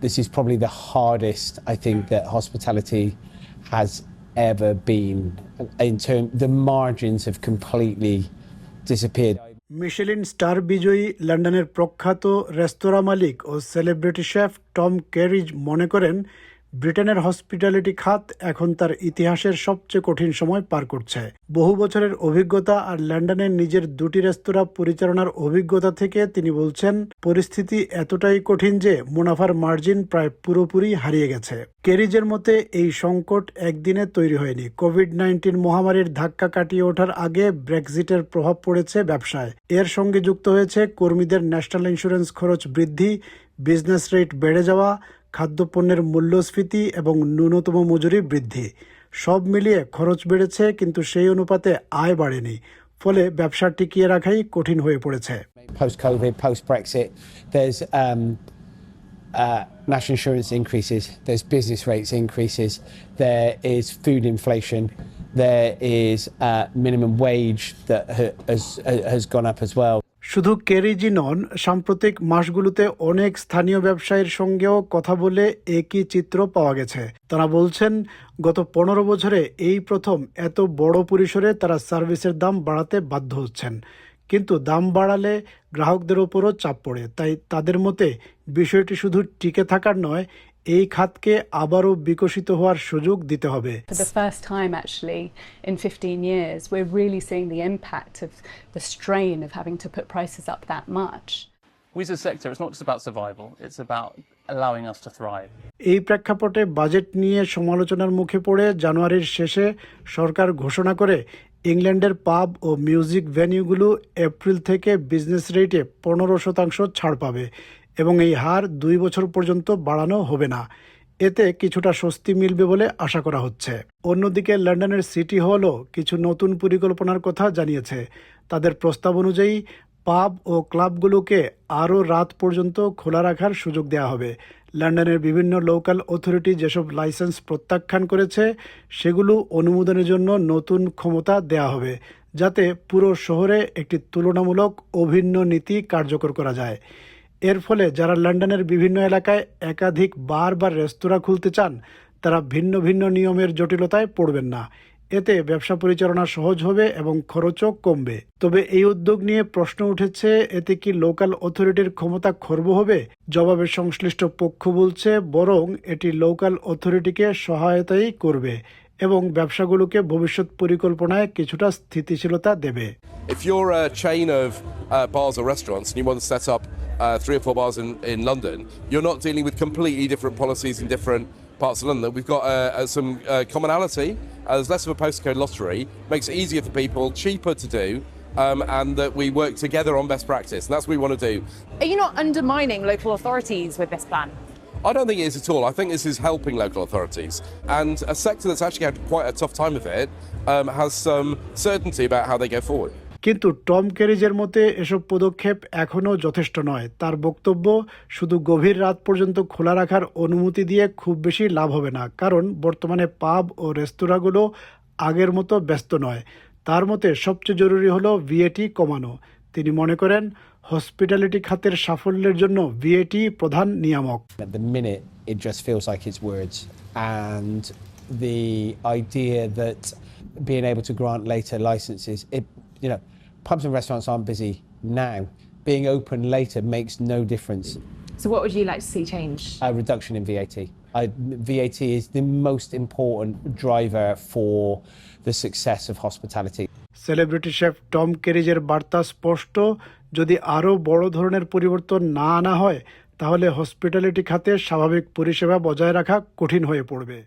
this is probably the hardest I think that hospitality has ever been. In term, the margins have completely disappeared. Michelin star বিজয়ী লন্ডনের প্রখ্যাত রেস্তোরাঁ মালিক ও celebrity chef Tom Kerridge মনে করেন ব্রিটেনের হসপিটালিটি খাত এখন তার ইতিহাসের সবচেয়ে কঠিন সময় পার করছে। বহু বছরের অভিজ্ঞতা আর লন্ডনের নিজের দুটি রেস্তোরাঁ পরিচালনার অভিজ্ঞতা থেকে তিনি বলছেন, পরিস্থিতি এতটাই কঠিন যে মুনাফার মার্জিন প্রায় পুরোপুরি হারিয়ে গেছে। ক্যারিজের মতে, এই সংকট একদিনে তৈরি হয়নি। কোভিড নাইন্টিন মহামারীর ধাক্কা কাটিয়ে ওঠার আগে ব্রেক্সিটের প্রভাব পড়েছে ব্যবসায়। এর সঙ্গে যুক্ত হয়েছে কর্মীদের ন্যাশনাল ইন্স্যুরেন্স খরচ বৃদ্ধি, বিজনেস রেট বেড়ে যাওয়া খাদ্যপণ্যের মূল্যস্ফীতি এবং ন্যূনতম মজুরি বৃদ্ধি সব মিলিয়ে খরচ বেড়েছে কিন্তু সেই অনুপাতে আয় বাড়েনি ফলে ব্যবসা টিকিয়ে রাখাই কঠিন হয়ে পড়েছে Post COVID, post Brexit, there's um, uh, national insurance increases, there's business rates increases, there is food inflation, there is uh, minimum wage that ha- has, has gone up as well. শুধু কেরিজি নন, সাম্প্রতিক মাসগুলোতে অনেক স্থানীয় ব্যবসায়ীর সঙ্গেও কথা বলে একই চিত্র পাওয়া গেছে। তারা বলছেন, গত পনেরো বছরে এই প্রথম এত বড় পরিসরে তারা সার্ভিসের দাম বাড়াতে বাধ্য হচ্ছেন। কিন্তু দাম বাড়ালে গ্রাহকদের ওপরও চাপ পড়ে। তাই তাদের মতে বিষয়টি শুধু টিকে থাকার নয় এই খাতকে আবারও বিকশিত হওয়ার সুযোগ দিতে হবে For the first time, actually, in 15 years, we're really seeing the impact of the strain of having to put prices up that much. We as a sector, it's not just about survival, it's about allowing us to thrive. এই প্রেক্ষাপটে budget নিয়ে সমালোচনার মুখে পড়ে জানুয়ারির শেষে সরকার ঘোষণা করে ইংল্যান্ডের পাব ও মিউজিক ভেন্যুগুলো এপ্রিল থেকে বিজনেস রেটে পনেরো শতাংশ ছাড় পাবে এবং এই হার দুই বছর পর্যন্ত বাড়ানো হবে না। এতে কিছুটা স্বস্তি মিলবে বলে আশা করা হচ্ছে। অন্যদিকে লন্ডনের সিটি হলও কিছু নতুন পরিকল্পনার কথা জানিয়েছে। তাদের প্রস্তাব অনুযায়ী পাব ও ক্লাবগুলোকে আরও রাত পর্যন্ত খোলা রাখার সুযোগ দেওয়া হবে। লন্ডনের বিভিন্ন লোকাল অথরিটি যেসব লাইসেন্স প্রত্যাখ্যান করেছে, সেগুলো অনুমোদনের জন্য নতুন ক্ষমতা দেওয়া হবে, যাতে পুরো শহরে একটি তুলনামূলক অভিন্ন নীতি কার্যকর করা যায়। এর ফলে যারা লন্ডনের বিভিন্ন এলাকায় একাধিক বার বা রেস্তোরাঁ খুলতে চান তারা ভিন্ন ভিন্ন নিয়মের জটিলতায় পড়বেন না। এতে ব্যবসা পরিচালনা সহজ হবে এবং খরচও কমবে। তবে এই উদ্যোগ নিয়ে প্রশ্ন উঠেছে এতে কি লোকাল অথরিটির ক্ষমতা খর্ব হবে? জবাবে সংশ্লিষ্ট পক্ষ বলছে বরং এটি লোকাল অথরিটিকে সহায়তাই করবে এবং ব্যবসাগুলোকে ভবিষ্যৎ পরিকল্পনায় কিছুটা স্থিতিশীলতা দেবে। If you're a chain of uh, bars or restaurants and you want to set up uh, three or four bars in, in London, you're not dealing with completely different policies in different parts of London. We've got uh, uh, some uh, commonality. Uh, there's less of a postcode lottery. Makes it easier for people, cheaper to do, um, and that we work together on best practice. And that's what we want to do. Are you not undermining local authorities with this plan? I don't think it is at all. I think this is helping local authorities. And a sector that's actually had quite a tough time of it um, has some certainty about how they go forward. কিন্তু Tom ক্যারিজের মতে এসব পদক্ষেপ এখনও যথেষ্ট নয়। তার বক্তব্য শুধু গভীর রাত পর্যন্ত খোলা রাখার অনুমতি দিয়ে খুব বেশি লাভ হবে না কারণ বর্তমানে পাব ও রেস্তোরাঁগুলো আগের মতো ব্যস্ত নয়। তার মতে সবচেয়ে জরুরি হলো ভিএটি কমানো। তিনি মনে করেন হসপিটালিটি খাতের সাফল্যের জন্য ভিএটি প্রধান নিয়ামক। Being able to grant later licenses, it, you know, pubs and restaurants aren't busy now. Being open later makes no difference. So, what would you like to see change? A reduction in VAT. I, VAT is the most important driver for the success of hospitality. Celebrity chef Tom ক্যারিজের বার্তা স্পষ্ট যদি আরও বড় ধরনের পরিবর্তন না আনা হয় তাহলে হসপিটালিটি খাতে স্বাভাবিক পরিষেবা বজায় রাখা কঠিন হয়ে পড়বে